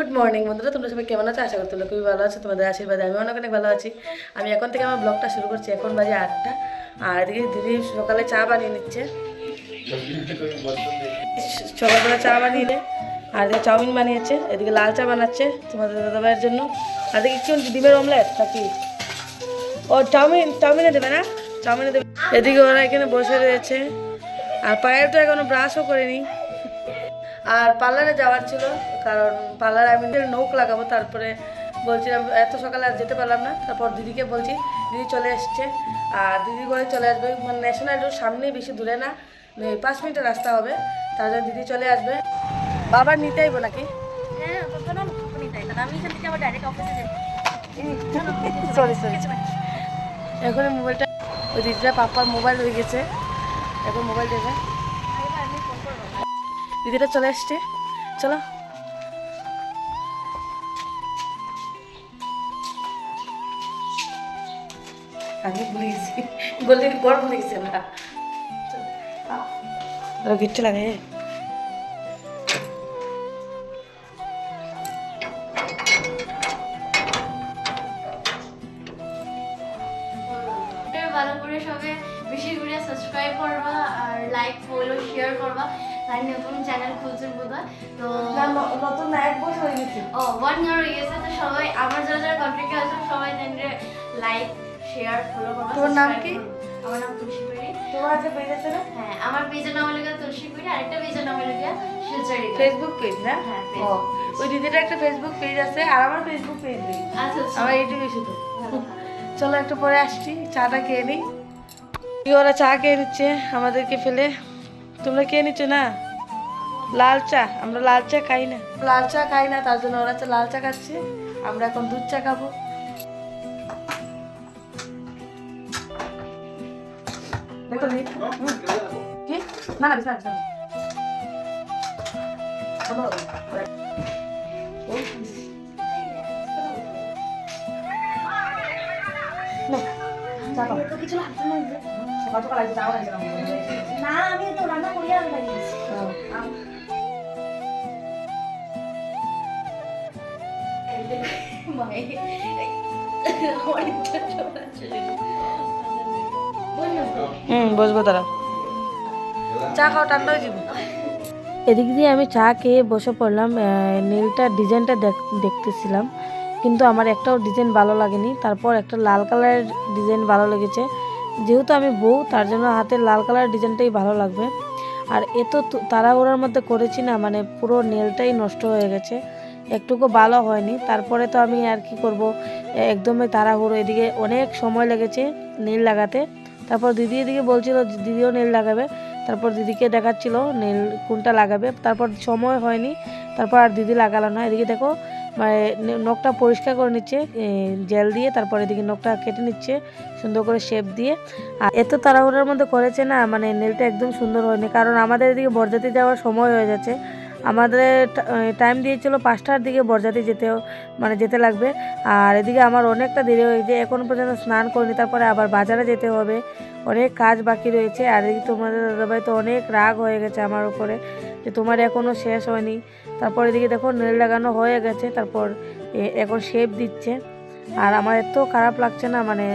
Good morning বন্ধুরা, তোমরা সবাই কেমন আছো? আশা করি তোমরা খুবই ভালো আছো, তোমাদের আশীর্বাদে আমি অনেক অনেক ভালো আছি। আমি এখন থেকে আমার ব্লগটা শুরু করছি, এখন বাজে আটটা। আর এদিকে দিদি সকালে চা বানিয়ে নিচ্ছে। সকালবেলা চা বানিয়ে নে। আর এদিকে চাউমিন বানিয়েছে, এদিকে লাল চা বানাচ্ছে তোমাদের দাদা দাদাভাইয়ের জন্য। আর এদিকে কি ডিমের অমলেট নাকি? ও, চাউমিন, চাউমিনে দেবে না? চাউমিনে দেবে। এদিকে ওরা এখানে বসে রয়েছে। আর পায়ের তো এখনও ব্রাশও করেনি। আর পার্লারে যাওয়ার ছিল কারণ পার্লারে আমি নৌক লাগাবো তারপরে বলছিলাম এত সকালে আর যেতে পারলাম না। তারপর দিদিকে বলছি দিদি চলে এসছে। আর দিদি করে চলে আসবে মানে ন্যাশনাল রোড সামনেই বেশি দূরে না পাঁচ মিনিটের রাস্তা হবে তার জন্য দিদি চলে আসবে। বাবার নিতে আইবো নাকি? হ্যাঁ এখান সরি সরি মোবাইলটা ওই দিদিটা পাপার মোবাইল হয়ে গেছে। এখন মোবাইল দেবে করব দিদিটা চলে আসছে। চলো। ভালো করে সবে বেশি করে সাবস্ক্রাইব করবা আর লাইক ফলো শেয়ার করবা। তাই নতুন চ্যানেল খুলছে বোধ তো নতুন এক বছর হয়ে গেছে। ও ওয়ান ইয়ার হয়ে গেছে তো সবাই আমার যারা যারা কন্ট্যাক্টে আছে সবাই তাদের লাইক শেয়ার ফলো করবা তোমার নাম কি? আমার নাম তুলসী পেরি তোমার আছে পেজ আছে না? হ্যাঁ আমার পেজের নাম হলো তুলসী পেরি আরেকটা পেজের নাম হলো শিলচরি ফেসবুক পেজ না? হ্যাঁ, ওই দিদিটা একটা ফেসবুক পেজ আছে আর আমার ফেসবুক পেজ নেই। আচ্ছা আচ্ছা। আমার এইটুকু শুধু। চলো একটু পরে আসছি চাটা খেয়ে নিই। কি ওরা চা খেয়ে নিচ্ছে? আমাদেরকে ফেলে তোমরা কে নিচ্ছ না? লাল চা আমরা লাল চা খাই না। লাল চা খাই না তার জন্য ওরা চা লাল চা খাচ্ছে। আমরা এখন দুধ চা খাব। নি। কি? না না বিছানা বিছানা। চলো। নে, হুম, বসবো তারা চা খাও, ঠান্ডা হয়ে এদিক দিয়ে আমি চা খেয়ে বসে পড়লাম নীলটার ডিজাইনটা দেখতেছিলাম, কিন্তু আমার একটাও ডিজাইন ভালো লাগেনি। তারপর একটা লাল কালারের ডিজাইন ভালো লেগেছে। যেহেতু আমি বউ, তার জন্য হাতের লাল কালার ডিজাইনটাই ভালো লাগবে। আর এত তাড়াহুড়োর মধ্যে করেছি না মানে পুরো নেলটাই নষ্ট হয়ে গেছে। একটুকু ভালো হয়নি। তারপরে তো আমি আর কি করব? একদমই তাড়াহুড়ো। এদিকে অনেক সময় লেগেছে নীল লাগাতে। তারপর দিদি এদিকে বলছিল, দিদিও নীল লাগাবে। তারপর দিদিকে দেখাচ্ছিল নীল কোনটা লাগাবে। তারপর সময় হয়নি। তারপর আর দিদি লাগালো না। এদিকে দেখো মানে নখটা পরিষ্কার করে নিচ্ছে জেল দিয়ে। তারপর এদিকে নখটা কেটে নিচ্ছে, সুন্দর করে শেপ দিয়ে। আর এত তাড়াহুড়োর মধ্যে করেছে না মানে নেলটা একদম সুন্দর হয়নি। কারণ আমাদের এদিকে বরজাতে যাওয়ার সময় হয়ে যাচ্ছে। আমাদের টাইম দিয়েছিল পাঁচটার দিকে বরযাত্রী যেতে মানে যেতে লাগবে। আর এদিকে আমার অনেকটা দেরি হয়েছে এখন পর্যন্ত স্নান করিনি, তারপরে আবার বাজারে যেতে হবে। অনেক কাজ বাকি রয়েছে, আর এদিকে তোমাদের দাদাভাই তো অনেক রাগ হয়ে গেছে আমার উপরে, যে তোমার এখনও শেষ হয়নি। তারপর এদিকে দেখো, নেল লাগানো হয়ে গেছে, তারপর এখন শেপ দিচ্ছে। আর আমার এত খারাপ লাগছে না মানে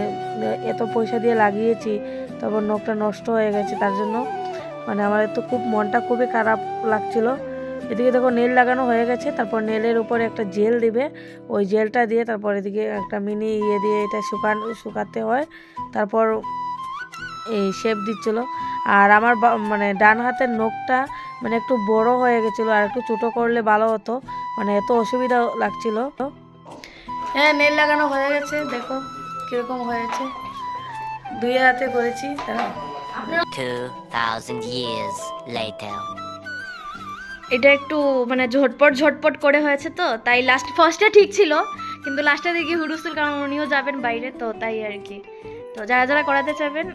এত পয়সা দিয়ে লাগিয়েছি, তারপর নখটা নষ্ট হয়ে গেছে, তার জন্য। মানে আমার এত খুব, মনটা খুবই খারাপ লাগছিল। এদিকে দেখো নেল লাগানো হয়ে গেছে তারপর নেলের উপরে একটা জেল দিবে। ওই জেলটা দিয়ে তারপর এদিকে একটা মিনি ইয়ে দিয়ে এটা শুকান শুকাতে হয়। তারপর এই শেপ দিচ্ছিল। আর আমার মানে ডান হাতের নখটা মানে একটু বড় হয়ে গেছিল আর একটু ছোটো করলে ভালো হতো। মানে এত অসুবিধা লাগছিল। হ্যাঁ নেল লাগানো হয়ে গেছে দেখো কীরকম হয়েছে। দুই হাতে করেছি দাঁড়াও। 2,000 years later. এটা একটু মানে ঝটপট ঝটপট করে হয়েছে তো তাই লাস্ট ফার্স্টে ঠিক ছিল কিন্তু লাস্টে দেখি হুডুস্তুল কারণ উনিও যাবেন বাইরে তো তাই আর কি। তো যারা যারা করাতে চাবেন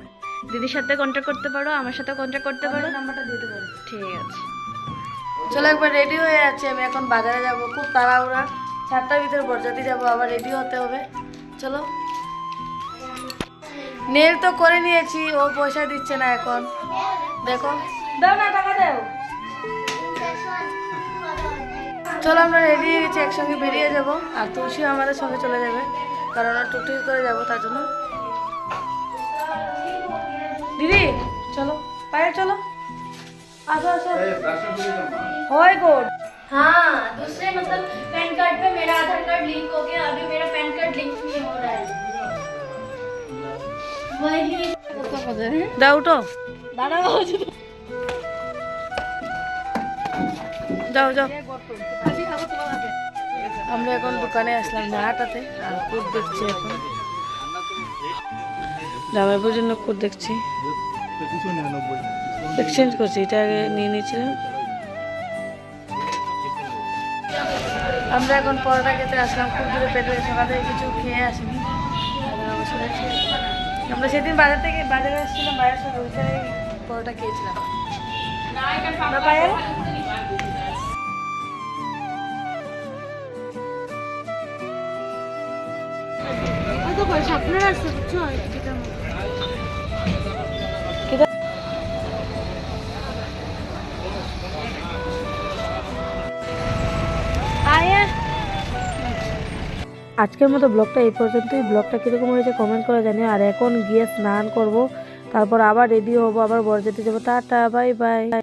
দিদির সাথে কন্ট্যাক্ট করতে পারো আমার সাথে কন্ট্যাক্ট করতে পারো। নাম্বারটা দিয়ে দেবো। ঠিক আছে। চলো একবার রেডি হয়ে যাচ্ছি আমি এখন বাজারে যাব খুব তাড়াহুড়া। চারটার ভিতরে বরযাত্রী যাব আবার রেডি হতে হবে। চলো। নেল তো করে নিয়েছি ও পয়সা দিচ্ছে না এখন। দেখো। দাও না টাকা দাও। চলো আমরা রেডি হয়ে গেছি একসঙ্গে বেরিয়ে যাব আর তুলসীও আমাদের সঙ্গে চলে যাবে কারণ আমরা টুকটুকি করে যাবো তার জন্য দিদি চলো বাইরে চলো আসো আসো হয় গুড हाँ दूसरे मतलब पैन कार्ड पे मेरा आधार कार्ड लिंक हो गया अभी मेरा पैन कार्ड लिंक नहीं हो रहा है वही দাও উঠো যাও যাও। আমরা এখন দোকানে আসলাম নাড়াটাতে আর কুট দেখছি এখন। জামাইপুর জন্য কুট দেখছি। এক্সচেঞ্জ করছি, এটা আগে নিয়ে নিয়েছিলাম। আমরা এখন পরোটা খেতে আসলাম, খুব দূরে পেটে সকাল কিছু খেয়ে আসিনি। আমরা সেদিন বাজার থেকে, বাজারে আসছিলাম সাথে ওইখানে পরোটা খেয়েছিলাম। আজকের মতো ব্লগটা এই পর্যন্তই। ব্লগটা কীরকম হয়েছে কমেন্ট করে জানিও। আর এখন গিয়ে স্নান করব, তারপর আবার রেডি হব, আবার বরযাত্রী যাব। Tata bye bye